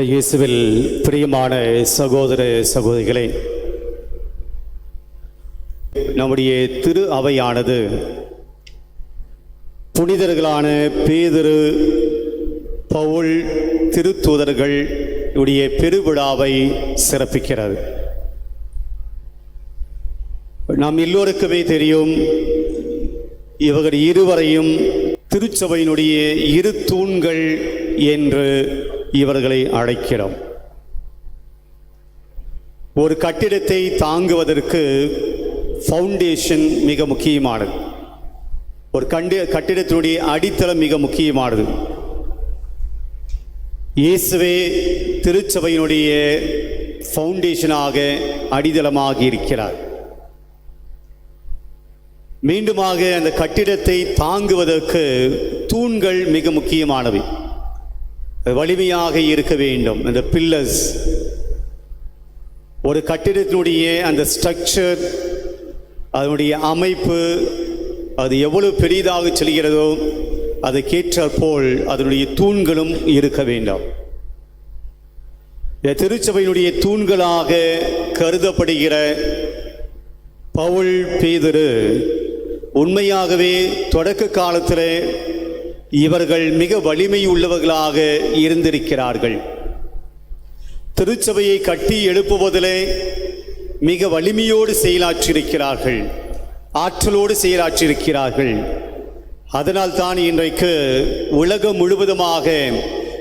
இயேசுவில் பிரியமான சகோதர சகோதரிகளே நம்முடைய திரு அவையானது புனிதர்களான பேதிரு பவுல் திருத்தூதர்கள் உடைய பெருவிழாவை சிறப்பிக்கிறது. நாம் எல்லோருக்குமே தெரியும் இவர்கள் இருவரையும் திருச்சபையினுடைய இரு தூண்கள் என்று இவர்களை அழைக்கிறோம். ஒரு கட்டிடத்தை தாங்குவதற்கு ஃபவுண்டேஷன் மிக முக்கியமானது. ஒரு கண்டு கட்டிடத்தினுடைய அடித்தளம் மிக முக்கியமானது. இயேசுவே திருச்சபையினுடைய ஃபவுண்டேஷனாக அடித்தளமாக இருக்கிறார். மீண்டுமாக அந்த கட்டிடத்தை தாங்குவதற்கு தூண்கள் மிக முக்கியமானவை. வலிமையாக இருக்க வேண்டும். அந்த பில்லர்ஸ் ஒரு கட்டிடத்தினுடைய அந்த ஸ்ட்ரக்சர் அதனுடைய அமைப்பு அது எவ்வளவு பெரிதாக செல்கிறதோ அதுக்கேற்றாற் போல் அதனுடைய தூண்களும் இருக்க வேண்டும். இந்த திருச்சபையினுடைய தூண்களாக கருதப்படுகிற பவுல் பேதரு உண்மையாகவே தொடக்க காலத்தில் இவர்கள் மிக வலிமை உள்ளவர்களாக இருந்திருக்கிறார்கள். திருச்சபையை கட்டி எழுப்புவதிலே மிக வலிமையோடு செயலாற்றியிருக்கிறார்கள். ஆற்றலோடு செயலாற்றியிருக்கிறார்கள். அதனால் தான் இன்றைக்கு உலகம் முழுவதுமாக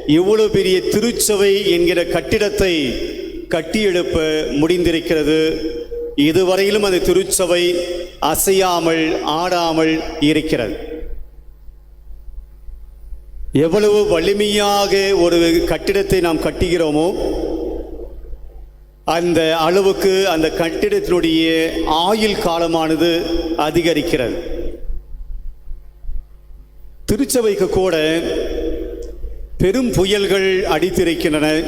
இவ்வளவு பெரிய திருச்சபை என்கிற கட்டிடத்தை கட்டியெழுப்ப முடிந்திருக்கிறது. இதுவரையிலும் அந்த திருச்சபை அசையாமல் ஆடாமல் இருக்கிறது. எவ்வளவு வலிமையாக ஒரு கட்டிடத்தை நாம் கட்டுகிறோமோ அந்த அளவுக்கு அந்த கட்டிடத்தினுடைய ஆயுள் காலமானது அதிகரிக்கிறது. திருச்சபைக்கு கூட பெரும் புயல்கள் அடித்திருக்கின்றன.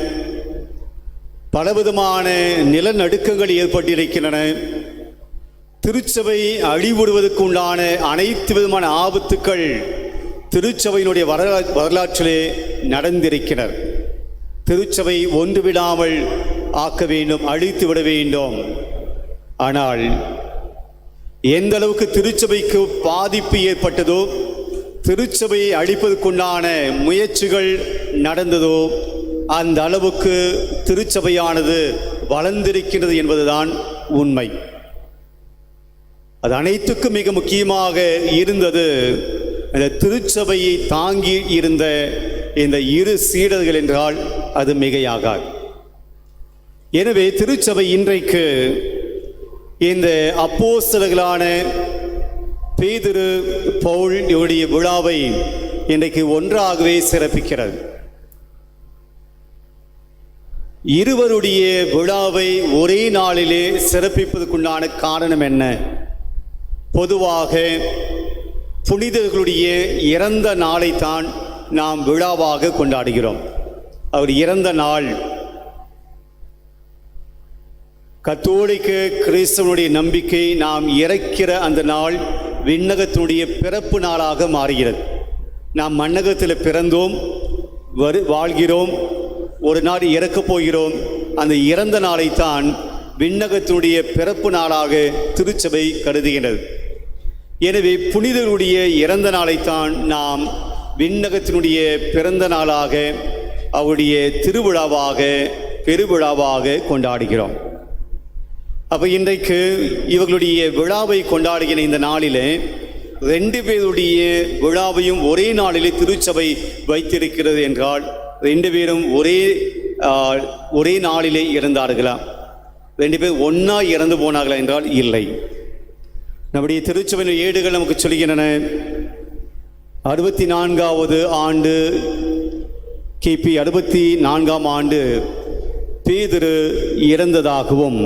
பலவிதமான நிலநடுக்கங்கள் ஏற்பட்டிருக்கின்றன. திருச்சபை அழிவுடுவதற்குண்டான அனைத்து விதமான ஆபத்துக்கள் திருச்சபையினுடைய வரலா வரலாற்றிலே நடந்திருக்கிறார் திருச்சபை ஒன்று விடாமல் ஆக்க வேண்டும் அழித்து விட வேண்டும். ஆனால் எந்த அளவுக்கு திருச்சபைக்கு பாதிப்பு ஏற்பட்டதோ திருச்சபையை அழிப்பதற்குண்டான முயற்சிகள் நடந்ததோ அந்த அளவுக்கு திருச்சபையானது வளர்ந்திருக்கிறது என்பதுதான் உண்மை. அது அனைத்துக்கும் மிக முக்கியமாக இருந்தது இந்த திருச்சபையை தாங்கி இருந்த இந்த இரு சீடர்கள் என்றால் அது மிகையாகாது. எனவே திருச்சபை இன்றைக்கு இந்த அப்போஸ்தலர்களான பேதிரு பவுல் இவருடைய விழாவை இன்றைக்கு ஒன்றாகவே சிறப்பிக்கிறது. இருவருடைய விழாவை ஒரே நாளிலே சிறப்பிப்பதற்குண்டான காரணம் என்ன? பொதுவாக புனிதர்களுடைய இறந்த நாளைத்தான் நாம் விழாவாக கொண்டாடுகிறோம். அவர் இறந்த நாள். கத்தோலிக்க கிறிஸ்தவனுடைய நம்பிக்கை நாம் இறக்கிற அந்த நாள் விண்ணகத்தினுடைய பிறப்பு நாளாக மாறுகிறது. நாம் மண்ணகத்தில் பிறந்தோம் வரு வாழ்கிறோம் ஒரு நாள் இறக்கப் போகிறோம். அந்த இறந்த நாளைத்தான் விண்ணகத்தினுடைய பிறப்பு நாளாக திருச்சபை கருதுகின்றது. எனவே புனிதருடைய இறந்த நாளைத்தான் நாம் விண்ணகத்தினுடைய பிறந்த நாளாக அவருடைய திருவிழாவாக பெருவிழாவாக கொண்டாடுகிறோம். அப்போ இன்றைக்கு இவர்களுடைய விழாவை கொண்டாடுகிற இந்த நாளிலே ரெண்டு பேருடைய விழாவையும் ஒரே நாளிலே திருச்சபை வைத்திருக்கிறது என்றால் ரெண்டு பேரும் ஒரே ஒரே நாளிலே இறந்தார்களா? ரெண்டு பேர் ஒன்றா இறந்து போனார்களா என்றால் இல்லை. நம்முடைய திருச்சபையின் ஏடுகள் நமக்கு சொல்கின்றன. அறுபத்தி நான்காவது ஆண்டு கிபி அறுபத்தி நான்காம் ஆண்டு பேதிரு இறந்ததாகவும்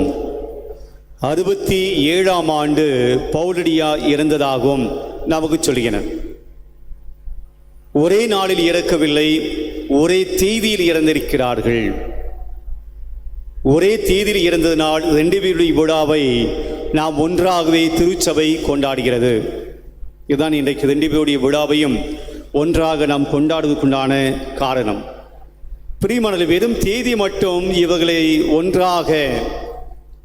அறுபத்தி ஏழாம் ஆண்டு பவுலடியா இறந்ததாகவும் நமக்கு சொல்கிறன ஒரே நாளில் இறக்கவில்லை ஒரே தேதியில் இறந்திருக்கிறார்கள். ஒரே தேதியில் இறந்ததினால் ரெண்டு பேருடைய விழாவை நாம் ஒன்றாகவே திருச்சபை கொண்டாடுகிறது. இதுதான் இன்றைக்கு ரெண்டு பேருடைய விழாவையும் ஒன்றாக நாம் கொண்டாடுவதற்குண்டான காரணம். பிரிமணல் வெறும் தேதி மட்டும் இவர்களை ஒன்றாக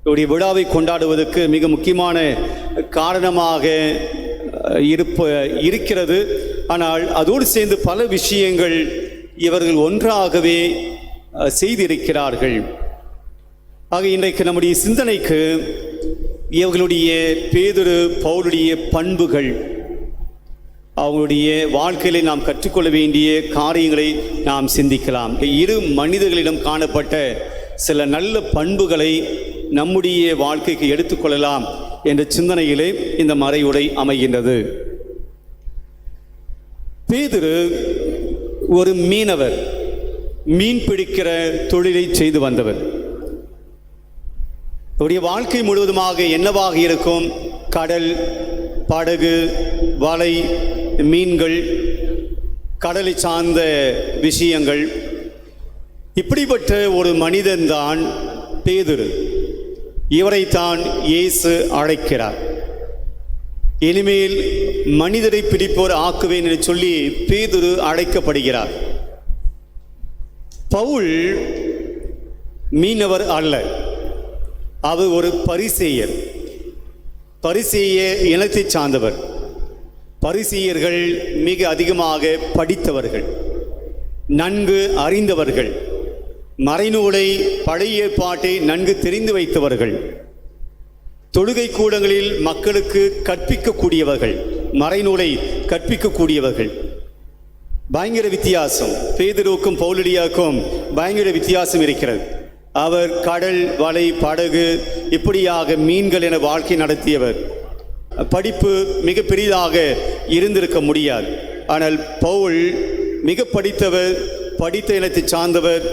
இவருடைய விழாவை கொண்டாடுவதற்கு மிக முக்கியமான காரணமாக இருப்ப இருக்கிறது. ஆனால் அதோடு சேர்ந்து பல விஷயங்கள் இவர்கள் ஒன்றாகவே செய்திருக்கிறார்கள். ஆக இன்றைக்கு நம்முடைய சிந்தனைக்கு இவர்களுடைய பேதுரு பவுலுடைய பண்புகள் அவங்களுடைய வாழ்க்கையிலே நாம் கற்றுக்கொள்ள வேண்டிய காரியங்களை நாம் சிந்திக்கலாம். இரு மனிதர்களிடம் காணப்பட்ட சில நல்ல பண்புகளை நம்முடைய வாழ்க்கைக்கு எடுத்துக்கொள்ளலாம் என்ற சிந்தனையிலே இந்த மறையுடை அமைகின்றது. பேதுரு ஒரு மீனவர் மீன் பிடிக்கிற தொழிலை செய்து வந்தவர். உடைய வாழ்க்கை முழுவதுமாக என்னவாக இருக்கும்? கடல் படகு வலை மீன்கள் கடலை சார்ந்த விஷயங்கள். இப்படிப்பட்ட ஒரு மனிதன்தான் பேதுரு. இவரைத்தான் இயேசு அழைக்கிறார். இனிமேல் மனிதரை பிடிப்போர் ஆக்குவேன் என்று சொல்லி பேதுரு அழைக்கப்படுகிறார். பவுல் மீனவர் அல்ல. அவர் ஒரு பரிசேயர். பரிசேய இனத்தைச் சார்ந்தவர். பரிசீயர்கள் மிக அதிகமாக படித்தவர்கள். நன்கு அறிந்தவர்கள். மறைநூலை பழைய பாட்டை நன்கு தெரிந்து வைத்தவர்கள். தொழுகை கூடங்களில் மக்களுக்கு கற்பிக்கக்கூடியவர்கள். மறைநூலை கற்பிக்கக்கூடியவர்கள். பயங்கர வித்தியாசம். பேதுருவுக்கும் பௌலடியாக்கும் பயங்கர வித்தியாசம் இருக்கிறது. அவர் கடல் வலை படகு இப்படியாக மீன்கள் என வாழ்க்கை நடத்தியவர். படிப்பு மிக பெரிதாக இருந்திருக்க முடியாது. ஆனால் பவுல் மிக படித்தவர் படித்த இனத்தை சார்ந்தவர்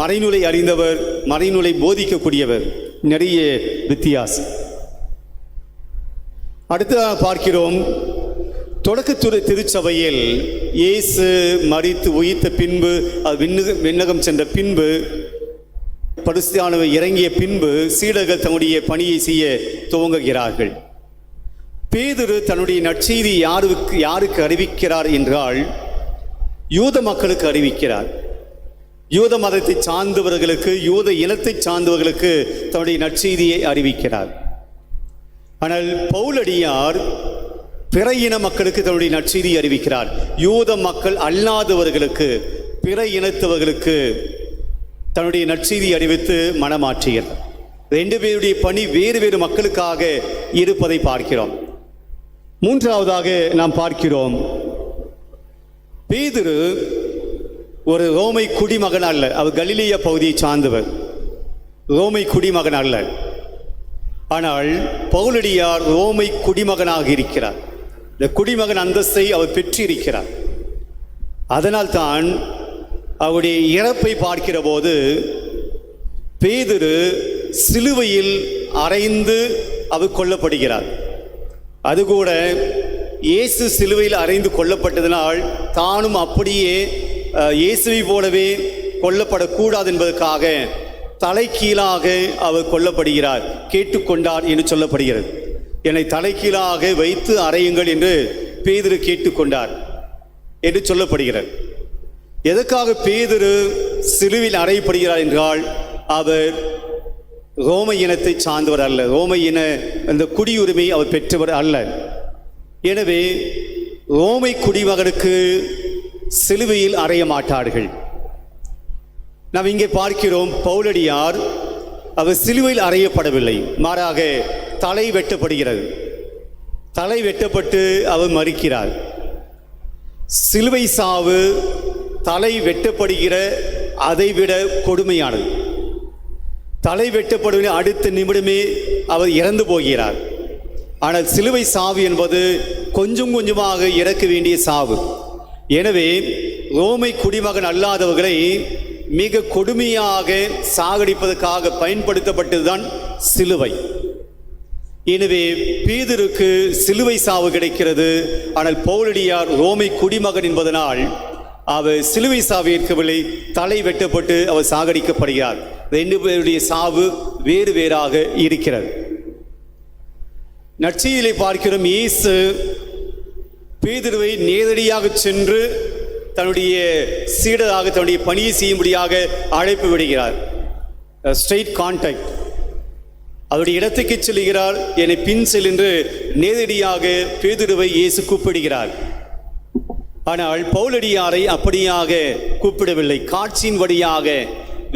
மறைநூலை அறிந்தவர் மறைநூலை போதிக்கக்கூடியவர். நிறைய வித்தியாசம். அடுத்ததாக பார்க்கிறோம் தொடக்கத்துறை திருச்சபையில் இயேசு மறித்து உயிர்த்த பின்பு விண்ணகம் விண்ணகம் சென்ற பின்பு பரிசுத்தானவர் இறங்கிய பின்பு சீடர்கள் தன்னுடைய பணியை செய்ய துவங்குகிறார்கள். பேதுரு தன்னுடைய நற்செய்தி யாருக்கு யாருக்கு அறிவிக்கிறார் என்றால் யூத மக்களுக்கு அறிவிக்கிறார். யூத மதத்தை சார்ந்தவர்களுக்கு யூத இனத்தை சார்ந்தவர்களுக்கு தன்னுடைய நற்செய்தியை அறிவிக்கிறார். ஆனால் பவுலடியார் பிற இன மக்களுக்கு தன்னுடைய நற்செய்தியை அறிவிக்கிறார். யூத மக்கள் அல்லாதவர்களுக்கு பிற இனத்தவர்களுக்கு தன்னுடைய நற்செய்தி அறிவித்து மனமாற்றியர். ரெண்டு பேருடைய பணி வேறு வேறு மக்களுக்காக இருப்பதை பார்க்கிறோம். மூன்றாவதாக நாம் பார்க்கிறோம். பேதுரு ஒரு ரோமை குடிமகன் அல்ல. அவர் கலிலிய பகுதியை சார்ந்தவர். ரோமை குடிமகன் அல்ல. ஆனால் பவுலடியார் ரோமை குடிமகனாக இருக்கிறார். இந்த குடிமகன் அந்தஸ்தை அவர் பெற்றிருக்கிறார். அதனால் தான் அவருடைய இறப்பை பார்க்கிற போது பேதுரு சிலுவையில் அறைந்து அவர் கொல்லப்படுகிறார். அது கூட இயேசு சிலுவையில் அறைந்து கொல்லப்பட்டதனால் தானும் அப்படியே இயேசுவை போலவே கொல்லப்படக்கூடாது என்பதற்காக தலைக்கீழாக அவர் கொல்லப்படுகிறார். கேட்டுக்கொண்டார் என்று சொல்லப்படுகிறது. என்னை தலைக்கீழாக வைத்து அறையுங்கள் என்று பேதிரு கேட்டுக்கொண்டார் என்று சொல்லப்படுகிறது. எதற்காக பேதுரு சிலுவில் அறையப்படுகிறார் என்றால் அவர் ரோம இனத்தை சார்ந்தவர் அல்ல. ரோம இன அந்த குடியுரிமை அவர் பெற்றவர் அல்ல. எனவே ரோமை குடிமகனுக்கு சிலுவையில் அறைய மாட்டார்கள். நாம் இங்கே பார்க்கிறோம் பௌலடியார் அவர் சிலுவையில் அறையப்படவில்லை. மாறாக தலை வெட்டப்படுகிறது. தலை வெட்டப்பட்டு அவர் மறிக்கிறார். சிலுவை சாவு தலை வெட்டப்படுகிற அதைவிட கொடுமையானது. தலை வெட்டப்படுவதில் அடுத்த நிமிடமே அவர் இறந்து போகிறார். ஆனால் சிலுவை சாவு என்பது கொஞ்சம் கொஞ்சமாக இறக்க வேண்டிய சாவு. எனவே ரோமை குடிமகன் அல்லாதவர்களை மிக கொடுமையாக சாகடிப்பதற்காக பயன்படுத்தப்பட்டதுதான் சிலுவை. எனவே பீதருக்கு சிலுவை சாவு கிடைக்கிறது. ஆனால் பௌலடியார் ரோமை குடிமகன் என்பதனால் அவர் சிலுவை சாவு ஏற்கவில்லை தலை வெட்டப்பட்டு அவர் சாகடிக்கப்படுகிறார். ரெண்டு பேருடைய சாவு வேறு வேறாக இருக்கிறது. நற்செய்தியிலே பார்க்கிறோம் இயேசு பேதுருவை நேரடியாக சென்று தன்னுடைய சீடராக தன்னுடைய பணியை செய்யும்படியாக அழைப்பு விடுகிறார். ஸ்ட்ரெயிட் கான்டாக்ட் அவருடைய இடத்துக்கு செல்கிறார் என்னை பின் செல் என்று நேரடியாக பேதுருவை இயேசு கூப்பிடுகிறார். ஆனால் பவுலடியாரை அப்படியாக கூப்பிடவில்லை. காட்சியின் வழியாக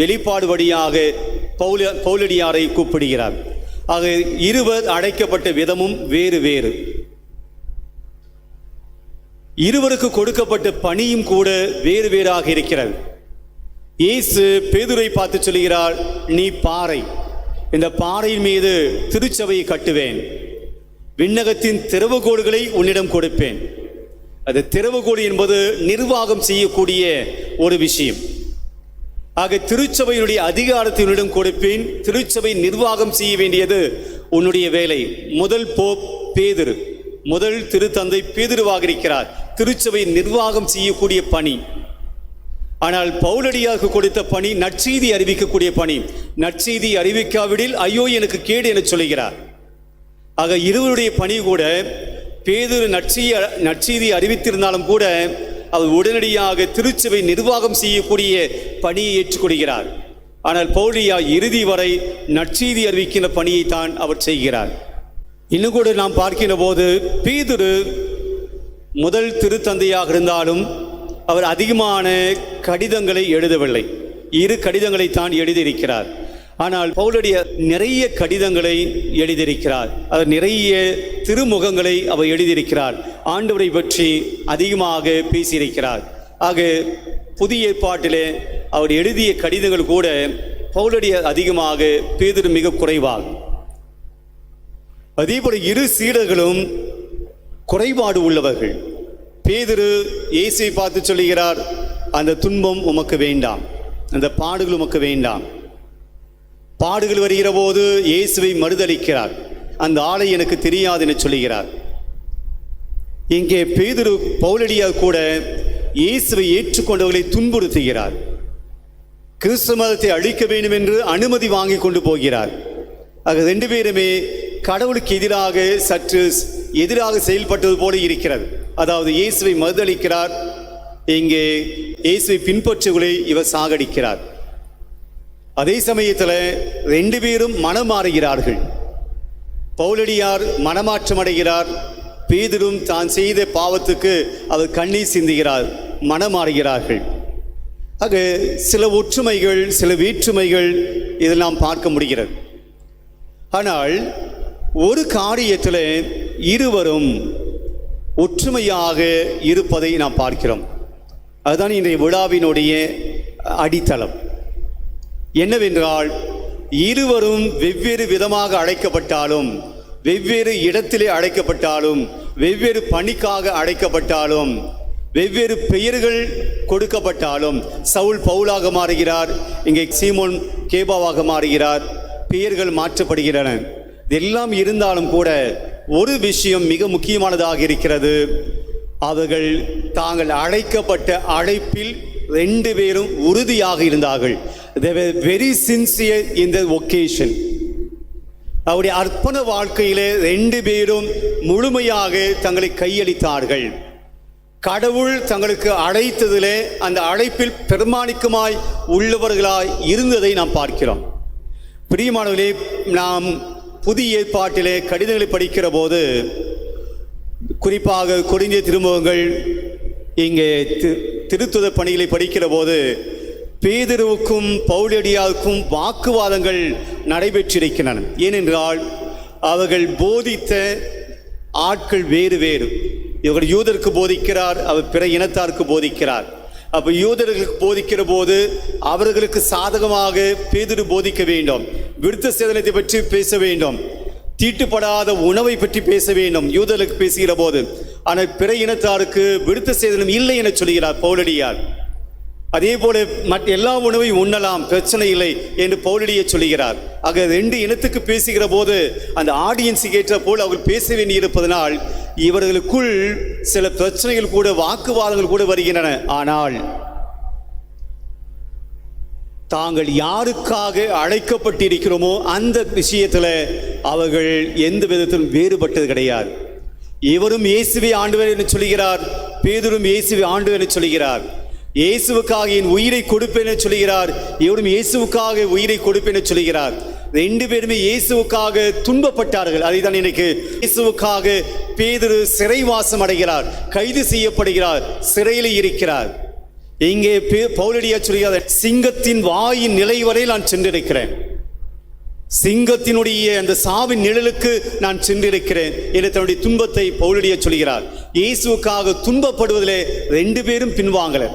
வெளிப்பாடு வழியாக பவுல பவுலடியாரை கூப்பிடுகிறார். ஆக இருவர் அழைக்கப்பட்ட விதமும் வேறு வேறு. இருவருக்கு கொடுக்கப்பட்ட பணியும் கூட வேறு வேறாக இருக்கிறது. இயேசு பேதுரை பார்த்து சொல்கிறார் நீ பாறை. இந்த பாறையின் மீது திருச்சபையை கட்டுவேன். விண்ணகத்தின் திறவுகோடுகளை உன்னிடம் கொடுப்பேன். அது திறவுகோடி என்பது நிர்வாகம் செய்யக்கூடிய ஒரு விஷயம். ஆக திருச்சபையினுடைய அதிகாரத்தை உன்னிடம் கொடுப்பேன் திருச்சபை நிர்வாகம் செய்ய வேண்டியது உன்னுடைய வேலை. முதல் போப் பேதிரு முதல் திருத்தந்தை பேதிருவாக இருக்கிறார். திருச்சபை நிர்வாகம் செய்யக்கூடிய பணி. ஆனால் பவுலடியாக கொடுத்த பணி நற்செய்தி அறிவிக்கக்கூடிய பணி. நற்செய்தி அறிவிக்காவிடில் ஐயோ எனக்கு கேடு என சொல்லுகிறார். ஆக இருவருடைய பணி கூட பேதுரு நற்செய்தி நற்செய்தி அறிவித்திருந்தாலும் கூட அவர் உடனடியாக திருச்சபை நிர்வாகம் செய்யக்கூடிய பணியை ஏற்றுக்கொள்கிறார் ஆனால் பௌலியா இறுதி வரை நற்செய்தி அறிவிக்கின்ற பணியை தான் அவர் செய்கிறார். இன்னும் கூட நாம் பார்க்கின்ற போது பீதுரு முதல் திருத்தந்தையாக இருந்தாலும் அவர் அதிகமான கடிதங்களை எழுதவில்லை. இரு கடிதங்களை தான் எழுதியிருக்கிறார். ஆனால் பவுலுடைய நிறைய கடிதங்களை எழுதியிருக்கிறார். அவர் நிறைய திருமுகங்களை அவர் எழுதியிருக்கிறார். ஆண்டவரை பற்றி அதிகமாக பேசியிருக்கிறார். ஆக புதிய ஏற்பாட்டிலே அவர் எழுதிய கடிதங்கள் கூட பவுலடிய அதிகமாக பேதிரு மிக குறைவாகும். அதேபோல இரு சீடர்களும் குறைபாடு உள்ளவர்கள். பேதிரு இயேசுவை பார்த்து சொல்லுகிறார் அந்த துன்பம் உமக்கு வேண்டாம். அந்த பாடுகள் உமக்கு வேண்டாம். பாடுகள் வருகிற போது இயேசுவை மறுதளிக்கிறார். அந்த ஆளை எனக்கு தெரியாது என சொல்லுகிறார். இங்கே பேதுரு பௌலடியா கூட இயேசுவை ஏற்றுக்கொண்டவர்களை துன்புறுத்துகிறார். கிறிஸ்து மதத்தை அழிக்க வேண்டும் என்று அனுமதி வாங்கி கொண்டு போகிறார். ஆக ரெண்டு பேருமே கடவுளுக்கு எதிராக சற்று எதிராக செயல்பட்டது போல இருக்கிறது. அதாவது இயேசுவை மறுதளிக்கிறார். இங்கே இயேசுவை பின்பற்றுகளை இவர் சாகடிக்கிறார். அதே சமயத்தில் ரெண்டு பேரும் மனம் மாறுகிறார்கள். பௌலடியார் மனமாற்றம் அடைகிறார். பேதரும் தான் செய்த பாவத்துக்கு அவர் கண்ணீர் சிந்துகிறார் மனமாறுகிறார்கள் ஆக சில ஒற்றுமைகள் சில வேற்றுமைகள் இதெல்லாம் பார்க்க முடிகிறது. ஆனால் ஒரு காரியத்தில் இருவரும் ஒற்றுமையாக இருப்பதை நாம் பார்க்கிறோம். அதுதான் இன்றைய விழாவினுடைய அடித்தளம். என்னவென்றால் இருவரும் வெவ்வேறு விதமாக அழைக்கப்பட்டாலும் வெவ்வேறு இடத்திலே அழைக்கப்பட்டாலும் வெவ்வேறு பணிக்காக அழைக்கப்பட்டாலும் வெவ்வேறு பெயர்கள் கொடுக்கப்பட்டாலும் சவுல் பவுலாக மாறுகிறார் இங்கே சீமோன் கேபாவாக மாறுகிறார் பெயர்கள் மாற்றப்படுகின்றன. இதெல்லாம் இருந்தாலும் கூட ஒரு விஷயம் மிக முக்கியமானதாக இருக்கிறது. அவர்கள் தாங்கள் அழைக்கப்பட்ட அழைப்பில் ரெண்டு பேரும் உறுதியாக இருந்தார்கள். They were very sincere in the vocation அவருடைய அர்ப்பண வாழ்க்கையிலே ரெண்டு பேரும் முழுமையாக தங்களை கையளித்தார்கள். கடவுள் தங்களுக்கு அழைத்ததிலே அந்த அழைப்பில் பெருமானிக்குமாய் உள்ளவர்களாய் இருந்ததை நாம் பார்க்கிறோம். பிரியமானவர்களே நாம் புதிய ஏற்பாட்டிலே கடிதங்களை படிக்கிற போது குறிப்பாக கொடிந்திய திருமுகங்கள் இங்கே தி- திருத்துத பணிகளை படிக்கிற போது பேதருவுக்கும் பவுலடியாவுக்கும் வாக்குவாதங்கள் நடைபெற்றிருக்கின்றன. ஏனென்றால் அவர்கள் போதித்த ஆட்கள் வேறு வேறு. இவர் யூதருக்கு போதிக்கிறார் அவர் பிற இனத்தாருக்கு போதிக்கிறார். அப்போ யூதர்களுக்கு போதிக்கிற போது அவர்களுக்கு சாதகமாக பேதிரு போதிக்க வேண்டும். விருத்த சேதனத்தை பற்றி பேச வேண்டும். தீட்டுப்படாத உணவை பற்றி பேச வேண்டும். யூதர்களுக்கு பேசுகிற போது ஆனால் பிற இனத்தாருக்கு விருத்த சேதனம் இல்லை என சொல்கிறார் பௌலடியார் அதே போல மற்ற எல்லா உணவையும் உண்ணலாம் பிரச்சனை இல்லை என்று பவுலடிய சொல்லுகிறார். ஆக ரெண்டு இனத்துக்கு பேசுகிற போது அந்த ஆடியன்ஸுக்கு ஏற்ற போல் அவர்கள் பேச வேண்டியிருப்பதனால் இவர்களுக்குள் சில பிரச்சனைகள் கூட வாக்குவாதங்கள் கூட வருகின்றன. ஆனால் தாங்கள் யாருக்காக அழைக்கப்பட்டிருக்கிறோமோ அந்த விஷயத்தில் அவர்கள் எந்த விதத்திலும் வேறுபட்டது கிடையாது. இவரும் இயேசுவை ஆண்டவர் என்று சொல்கிறார் பேதரும் இயேசுவை ஆண்டவர் என்று சொல்கிறார் இயேசுவுக்காக என் உயிரை கொடுப்பேன் என்று சொல்கிறார் இவரும் இயேசுவுக்காக உயிரை கொடுப்பேன் என்று சொல்கிறார் ரெண்டு பேருமே இயேசுவுக்காக துன்பப்பட்டார்கள். அதை தான் எனக்கு இயேசுவுக்காக பேதுரு சிறைவாசம் அடைகிறார். கைது செய்யப்படுகிறார். சிறையில் இருக்கிறார். இங்கே பௌலடியா சொல்கிறார் சிங்கத்தின் வாயின் நிலை வரை நான் சென்றிருக்கிறேன். சிங்கத்தினுடைய அந்த சாவின் நிழலுக்கு நான் சென்றிருக்கிறேன் என தன்னுடைய துன்பத்தை பௌலடியா சொல்கிறார் இயேசுவுக்காக துன்பப்படுவதிலே ரெண்டு பேரும் பின்வாங்கலை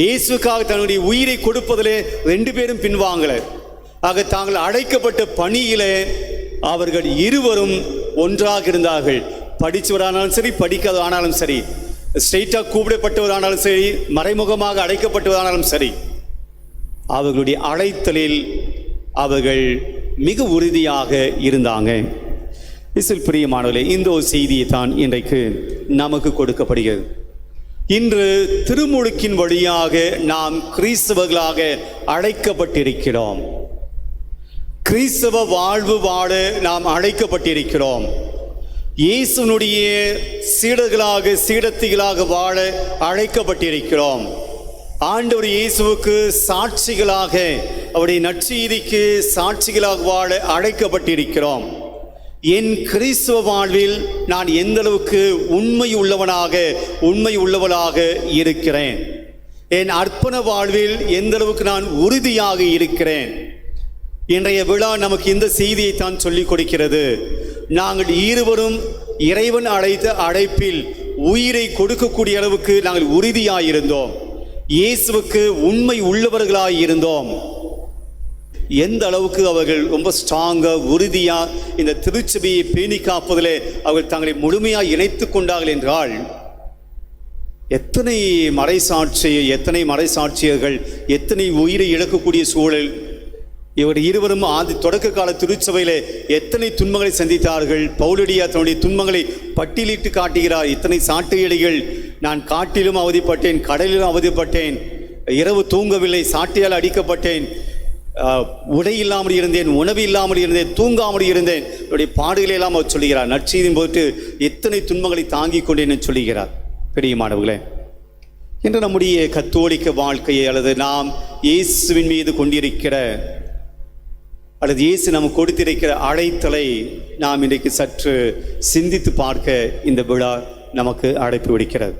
இயேசுக்காக தன்னுடைய உயிரை கொடுப்பதிலே ரெண்டு பேரும் பின்வாங்கல. ஆக தாங்கள் அழைக்கப்பட்ட பணியிலே அவர்கள் இருவரும் ஒன்றாக இருந்தார்கள். படித்தவரானாலும் சரி படிக்காத ஆனாலும் சரி ஸ்ட்ரெயிட்டாக கூப்பிடப்பட்டவரானாலும் சரி மறைமுகமாக அழைக்கப்பட்டவரானாலும் சரி அவர்களுடைய அழைத்தலில் அவர்கள் மிக உறுதியாக இருந்தாங்க. இசில் பிரியமானவர்களே இந்த ஒரு செய்தியை தான் இன்றைக்கு நமக்கு கொடுக்கப்படுகிறது. இன்று திருமுழுக்கின் வழியாக நாம் கிறிஸ்தவர்களாக அழைக்கப்பட்டிருக்கிறோம். கிறிஸ்தவ வாழ்வு வாழ நாம் அழைக்கப்பட்டிருக்கிறோம். இயேசுனுடைய சீடர்களாக சீடத்திகளாக வாழ அழைக்கப்பட்டிருக்கிறோம். ஆண்டவர் இயேசுவுக்கு சாட்சிகளாக அவருடைய நற்செய்திக்கு சாட்சிகளாக வாழ அழைக்கப்பட்டிருக்கிறோம். என் கிறிஸ்துவ வாழ்வில் நான் எந்த அளவுக்கு உண்மை உள்ளவனாக உண்மை உள்ளவளாக இருக்கிறேன்? என் அர்ப்பண வாழ்வில் எந்த அளவுக்கு நான் உறுதியாக இருக்கிறேன்? இன்றைய விழா நமக்கு இந்த செய்தியை தான் சொல்லிக் கொடுக்கிறது. நாங்கள் இருவரும் இறைவன் அழைத்த அழைப்பில் உயிரை கொடுக்கக்கூடிய அளவுக்கு நாங்கள் உறுதியாயிருந்தோம். இயேசுவுக்கு உண்மை உள்ளவர்களாக இருந்தோம் எந்த அளவுக்கு அவர்கள் ரொம்ப ஸ்ட்ராங்காக உறுதியாக இந்த திருச்சபையை பேணி காப்பதிலே அவர்கள் தங்களை முழுமையாக இணைத்து கொண்டார்கள் என்றால் எத்தனை மறைசாட்சி எத்தனை மறைசாட்சியர்கள் எத்தனை உயிரை இழக்கக்கூடிய சூழல் இவர் இருவரும் ஆதி தொடக்க கால திருச்சபையிலே எத்தனை துன்பங்களை சந்தித்தார்கள் பவுலடியா தன்னுடைய துன்பங்களை பட்டியலிட்டு காட்டுகிறார் இத்தனை சாட்டையடிகள் நான் காட்டிலும் அவதிப்பட்டேன் கடலிலும் அவதிப்பட்டேன் இரவு தூங்கவில்லை சாட்டையால் அடிக்கப்பட்டேன் உடை இல்லாமல் இருந்தேன் உணவு இல்லாமல் இருந்தேன் தூங்காமல் இருந்தேன். என்னுடைய பாடுகளை எல்லாம் அவர் சொல்லுகிறார். நற்செய்தியின் போட்டு எத்தனை துன்பங்களை தாங்கிக் கொண்டேன் சொல்லுகிறார். பெரியமானவர்களே இன்று நம்முடைய கத்தோலிக்க வாழ்க்கையை அல்லது நாம் இயேசுவின் மீது கொண்டிருக்கிற அல்லது இயேசு நமக்கு கொடுத்திருக்கிற அழைத்தலை நாம் இன்றைக்கு சற்று சிந்தித்து பார்க்க இந்த விழா நமக்கு அழைப்பு விடுக்கிறது.